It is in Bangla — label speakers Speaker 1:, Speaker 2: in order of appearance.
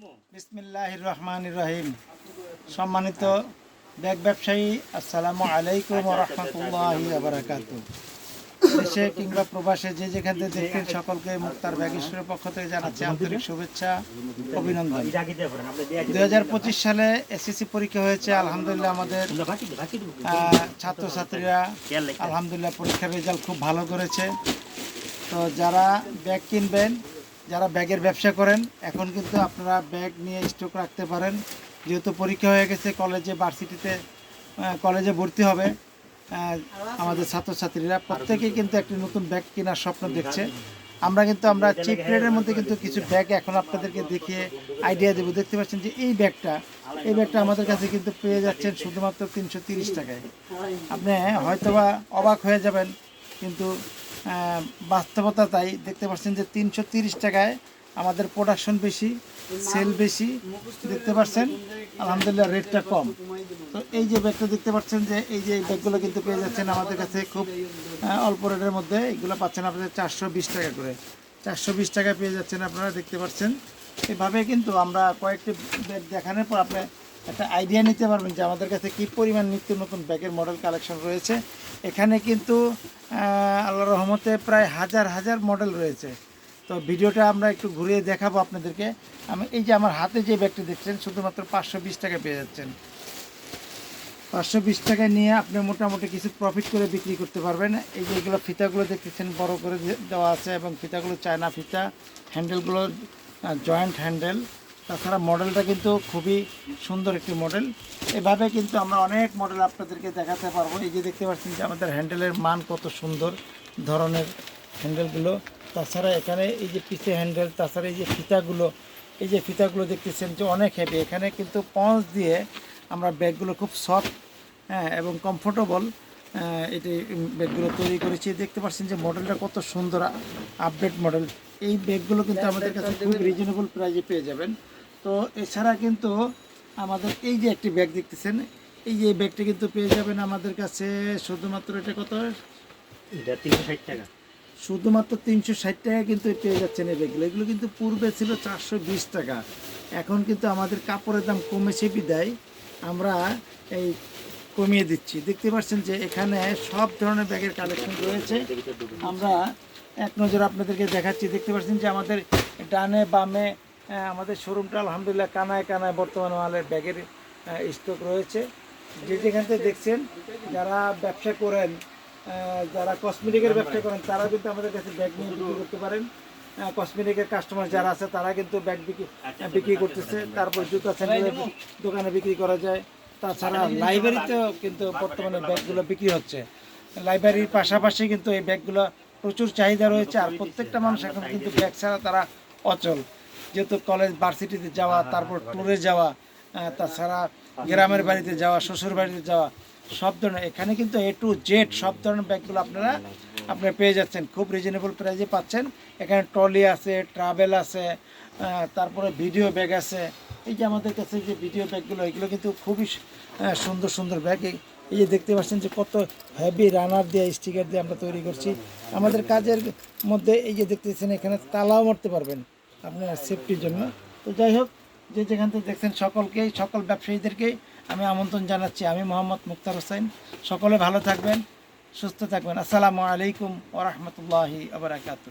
Speaker 1: বিসমিল্লাহ রহমান রহিম সম্মানিত ব্যাগ ব্যবসায়ী আসসালামু আলাইকুম রহমতুল্লাহ আবরাকাত দেশে কিংবা প্রবাসে যে যেখান থেকে দেখছেন সকলকে মুক্তার ব্যাগেশ্বরের পক্ষ থেকে জানাচ্ছি আন্তরিক শুভেচ্ছা অভিনন্দন। দুই পঁচিশ সালে এসএসসি পরীক্ষা হয়েছে আলহামদুলিল্লাহ আমাদের ছাত্রছাত্রীরা আলহামদুলিল্লাহ পরীক্ষার রেজাল্ট খুব ভালো করেছে। তো যারা ব্যাগ কিনবেন যারা ব্যাগের ব্যবসা করেন, এখন কিন্তু আপনারা ব্যাগ নিয়ে স্টক রাখতে পারেন। যেহেতু পরীক্ষা হয়ে গেছে কলেজে ভার্সিটিতে কলেজে ভর্তি হবে। আমাদের ছাত্রছাত্রীরা প্রত্যেকেই কিন্তু একটি নতুন ব্যাগ কেনার স্বপ্ন দেখছে। আমরা কিন্তু, আমরা চিপ রেটের মধ্যে কিন্তু কিছু ব্যাগ এখন আপনাদেরকে দেখিয়ে আইডিয়া দেবো। দেখতে পাচ্ছেন যে এই ব্যাগটা এই ব্যাগটা আমাদের কাছে কিন্তু পেয়ে যাচ্ছেন শুধুমাত্র তিনশো টাকায়। আপনি হয়তোবা অবাক হয়ে যাবেন, কিন্তু বাস্তবতা তাই দেখতে পাচ্ছেন যে তিনশো টাকায় আমাদের প্রোডাকশন বেশি সেল বেশি, দেখতে পাচ্ছেন? আলহামদুলিল্লাহ রেটটা কম। তো এই যে ব্যাগটা দেখতে পাচ্ছেন যে এই যে ব্যাগগুলো কিন্তু পেয়ে যাচ্ছেন আমাদের কাছে খুব অল্প রেটের মধ্যে। এগুলো পাচ্ছেন আপনাদের চারশো বিশ টাকা করে। চারশো বিশ টাকা পেয়ে যাচ্ছেন আপনারা, দেখতে পাচ্ছেন। এভাবে কিন্তু আমরা কয়েকটি ব্যাগ দেখানোর পর আপনি একটা আইডিয়া নিতে পারবেন যে আমাদের কাছে কী পরিমাণ নিত্য নতুন ব্যাগের মডেল কালেকশন রয়েছে। এখানে কিন্তু আল্লাহ রহমতে প্রায় হাজার হাজার মডেল রয়েছে। তো ভিডিওটা আমরা একটু ঘুরিয়ে দেখাবো আপনাদেরকে। আমি, এই যে আমার হাতে যে ব্যাগটি দেখছেন, শুধুমাত্র পাঁচশো বিশ টাকা পেয়ে যাচ্ছেন। পাঁচশো বিশ টাকায় নিয়ে আপনি মোটামুটি কিছু প্রফিট করে বিক্রি করতে পারবেন। এই যে এগুলো ফিতাগুলো দেখতেছেন, বড় করে দেওয়া আছে এবং ফিতাগুলো চায়না ফিতা হ্যান্ডেলগুলো জয়েন্ট হ্যান্ডেল তাছাড়া মডেলটা কিন্তু খুবই সুন্দর একটি মডেল। এভাবে কিন্তু আমরা অনেক মডেল আপনাদেরকে দেখাতে পারব। এই যে দেখতে পাচ্ছেন যে আমাদের হ্যান্ডেলের মান কত সুন্দর ধরনের হ্যান্ডেলগুলো। তাছাড়া এখানে এই যে পিছে হ্যান্ডেল, তাছাড়া এই যে ফিতাগুলো, এই যে ফিতাগুলো দেখতেছেন যে অনেক হেভি এখানে কিন্তু পঞ্চ দিয়ে আমরা ব্যাগগুলো খুব সফট হ্যাঁ এবং কমফোর্টেবল এটি ব্যাগগুলো তৈরি করেছি। দেখতে পাচ্ছেন যে মডেলটা কত সুন্দর আপডেট মডেল এই ব্যাগগুলো কিন্তু আমাদের কাছে খুব রিজনেবল প্রাইজে পেয়ে যাবেন। তো এছাড়া কিন্তু আমাদের এই যে একটি ব্যাগ দেখতেছেন এই যে ব্যাগটি কিন্তু পেয়ে যাবেন আমাদের কাছে শুধুমাত্র এটা কত?
Speaker 2: এটা তিনশো ষাট টাকা।
Speaker 1: শুধুমাত্র তিনশো ষাট টাকা কিন্তু পেয়ে যাচ্ছেন এই ব্যাগগুলো। এগুলো কিন্তু পূর্বে ছিল চারশো বিশ টাকা। এখন কিন্তু আমাদের কাপড়ের দাম কমেছে বিদায়। আমরা এই কমিয়ে দিচ্ছি। দেখতে পাচ্ছেন যে এখানে সব ধরনের ব্যাগের কালেকশন রয়েছে। আমরা এক নজর আপনাদেরকে দেখাচ্ছি। দেখতে পাচ্ছেন যে আমাদের ডানে বামে আমাদের শোরুমটা আলহামদুলিল্লাহ কানায় কানায় বর্তমান মালের ব্যাগের স্টক রয়েছে। যে যেখান থেকে দেখছেন, যারা ব্যবসা করেন যারা কসমেটিকের ব্যবসা করেন, তারা কিন্তু আমাদের কাছে ব্যাগ নিয়ে বিক্রি করতে পারেন। কসমেটিকের কাস্টমার যারা আছে, তারা কিন্তু ব্যাগ বিক্রি বিক্রি করতেছে। তারপর জুতা স্যান্ডেলের দোকানে বিক্রি করা যায়। তাছাড়া লাইব্রেরিতেও কিন্তু বর্তমানে ব্যাগগুলো বিক্রি হচ্ছে। লাইব্রেরির পাশাপাশি কিন্তু এই ব্যাগগুলো প্রচুর চাহিদা রয়েছে আর প্রত্যেকটা মানুষ এখন কিন্তু ব্যাগ ছাড়া তারা অচল। যেহেতু কলেজ ভার্সিটিতে যাওয়া, তারপর ট্যুরে যাওয়া তাছাড়া গ্রামের বাড়িতে যাওয়া, শ্বশুর বাড়িতে যাওয়া, সব ধরনের এখানে কিন্তু এ টু জেড সব ধরনের ব্যাগগুলো আপনারা আপনারা পেয়ে যাচ্ছেন। খুব রিজনেবল প্রাইসে পাচ্ছেন। এখানে ট্রলি আছে ট্রাভেল আছে তারপরে ভিডিও ব্যাগ আছে। এই যে আমাদের কাছে যে ভিডিও ব্যাগগুলো এগুলো কিন্তু খুবই সুন্দর সুন্দর ব্যাগ এই এই যে দেখতে পাচ্ছেন যে কত হেভি রানার দিয়ে স্টিকার দিয়ে আমরা তৈরি করছি। আমাদের কাজের মধ্যে এই যে দেখতেছেন, এখানে তালাও মারতে পারবেন আপনার সেফটির জন্য। তো যাই হোক, যে যেখান থেকে দেখছেন সকলকেই সকল ব্যবসায়ীদেরকেই আমি আমন্ত্রণ জানাচ্ছি। আমি মোহাম্মদ মুক্তার হোসেন। সকলে ভালো থাকবেন, সুস্থ থাকবেন। আসসালামু আলাইকুম ওরহমতুল্লাহি আবরাকাতু